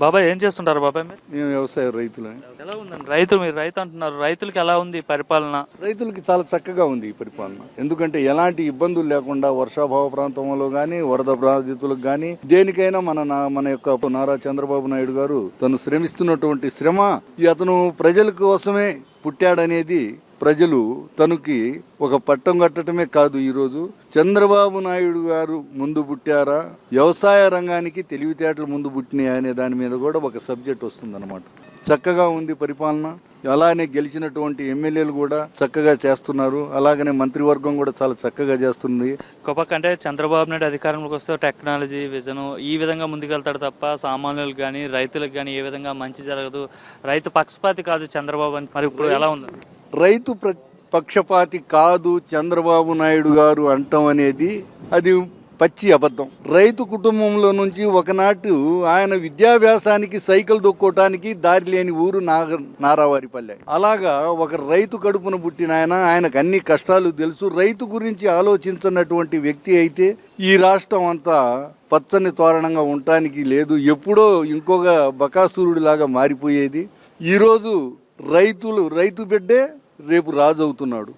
బాబాయ్ ఏం చేస్తుంటారు బాబాయ్ మీరు? మేము వ్యవసాయ రైతులని ఎలా ఉందండి? రైతు మీరు రైతు అంటున్నారు. రైతులకి ఎలా ఉంది పరిపాలన? రైతులకి చాలా చక్కగా ఉంది ఈ పరిపాలన. ఎందుకంటే ఎలాంటి ఇబ్బందులు లేకుండా వర్షాభావ ప్రాంతంలో కానీ వరద బాధితులకు కానీ దేనికైనా మన మన యొక్క నారా చంద్రబాబు నాయుడు గారు తను శ్రమిస్తున్నటువంటి శ్రమ ఈ అతను ప్రజల కోసమే పుట్టాడనేది ప్రజలు తనకి ఒక పట్టం కట్టడమే కాదు ఈరోజు. చంద్రబాబు నాయుడు గారు ముందు పుట్టారా? వ్యవసాయ రంగానికి తెలివితేటలు ముందు పుట్టినాయా అనే దాని మీద కూడా ఒక సబ్జెక్ట్ వస్తుందన్నమాట. చక్కగా ఉంది పరిపాలన. అలానే గెలిచినటువంటి ఎమ్మెల్యేలు కూడా చక్కగా చేస్తున్నారు. అలాగనే మంత్రివర్గం కూడా చాలా చక్కగా చేస్తుంది. గొప్ప అంటే చంద్రబాబు నాయుడు అధికారంలోకి వస్తే టెక్నాలజీ విజన్ ఈ విధంగా ముందుకెళ్తాడు తప్ప సామాన్యులకు కానీ రైతులకు కానీ ఏ విధంగా మంచి జరగదు. రైతు పక్షపాతి కాదు చంద్రబాబు అని. మరి ఇప్పుడు ఎలా ఉంది? రైతు ప్ర పక్షపాతి కాదు చంద్రబాబు నాయుడు గారు అంటం అనేది అది పచ్చి అబద్ధం. రైతు కుటుంబంలో నుంచి ఒకనాటు ఆయన విద్యాభ్యాసానికి సైకిల్ దొక్కోటానికి దారి లేని ఊరు నాగ నారావారిపల్లె. అలాగా ఒక రైతు కడుపున పుట్టిన ఆయన ఆయనకు అన్ని కష్టాలు తెలుసు. రైతు గురించి ఆలోచించినటువంటి వ్యక్తి అయితే ఈ రాష్ట్రం అంతా పచ్చని తోరణంగా ఉండటానికి లేదు. ఎప్పుడో ఇంకొక బకాసురుడిలాగా మారిపోయేది. ఈరోజు రైతులు రైతు బిడ్డే రేపు రాజు అవుతున్నాడు